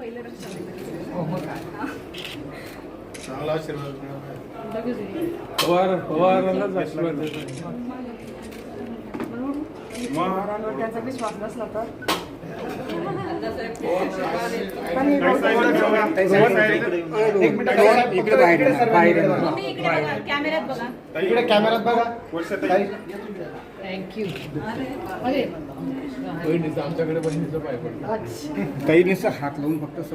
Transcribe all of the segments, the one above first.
पहिलं हो चांगला आशीर्वाद. पवार पवारांनाच आशीर्वाद देतो. पवारांवर त्यांचा विश्वास नसला तर. इकडे बाहेर बाहेर. इकडे बघा. कॅमेऱ्यात बघा. इकडे कॅमेरात बघा. ताई. थँक्यू अरे बहिणीचं आमच्याकडे बहिणीचं पाय पडलं. काही नुसतं हात लावून फक्त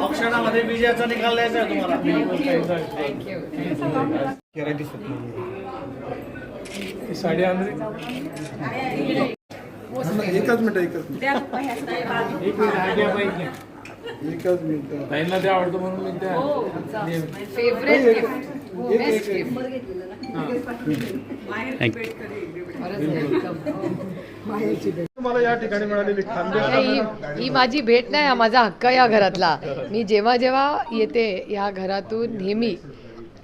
औक्षणामध्ये विजयाचा निकाल द्यायचा आहे तुम्हाला. ही साडी आणली. एकच मिनिट एकच बाजू. एक मिनिट एकच मिनिट. ताईंना ते आवडतं म्हणून मी त्या फेवरेट गिफ्ट बेस्ट गिफ्ट तुम्हाला या ठिकाणी मिळालेली खांदे ही ही माझी भेट नाही हा माझा हक्क या घरातला. मी जेव्हा जेव्हा येते या घरातून नेहमी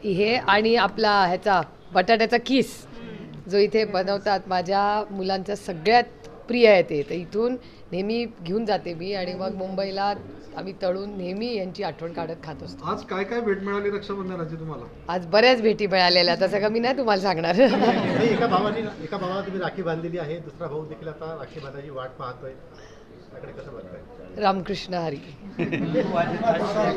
हे आणि आपला ह्याचा बटाट्याचा किस जो इथे बनवतात माझ्या मुलांचा सगळ्यात प्रिय आहे ते. तर इथून नेहमी घेऊन जाते मी आणि मग मुंबईला आम्ही तळून नेहमी यांची आठवण काढत खात असतो. आज काय काय भेट मिळाली रक्षाबंधनाची तुम्हाला? आज बऱ्याच भेटी मिळालेल्या तसं का मी नाही तुम्हाला सांगणार. नाही, एका भावाने एका भावाला तुम्ही राखी बांधलेली आहे. दुसरा भाऊ देखील आता राखी बांधायची वाट पाहतोय. त्याकडे कसं बघताय? रामकृष्ण हरी.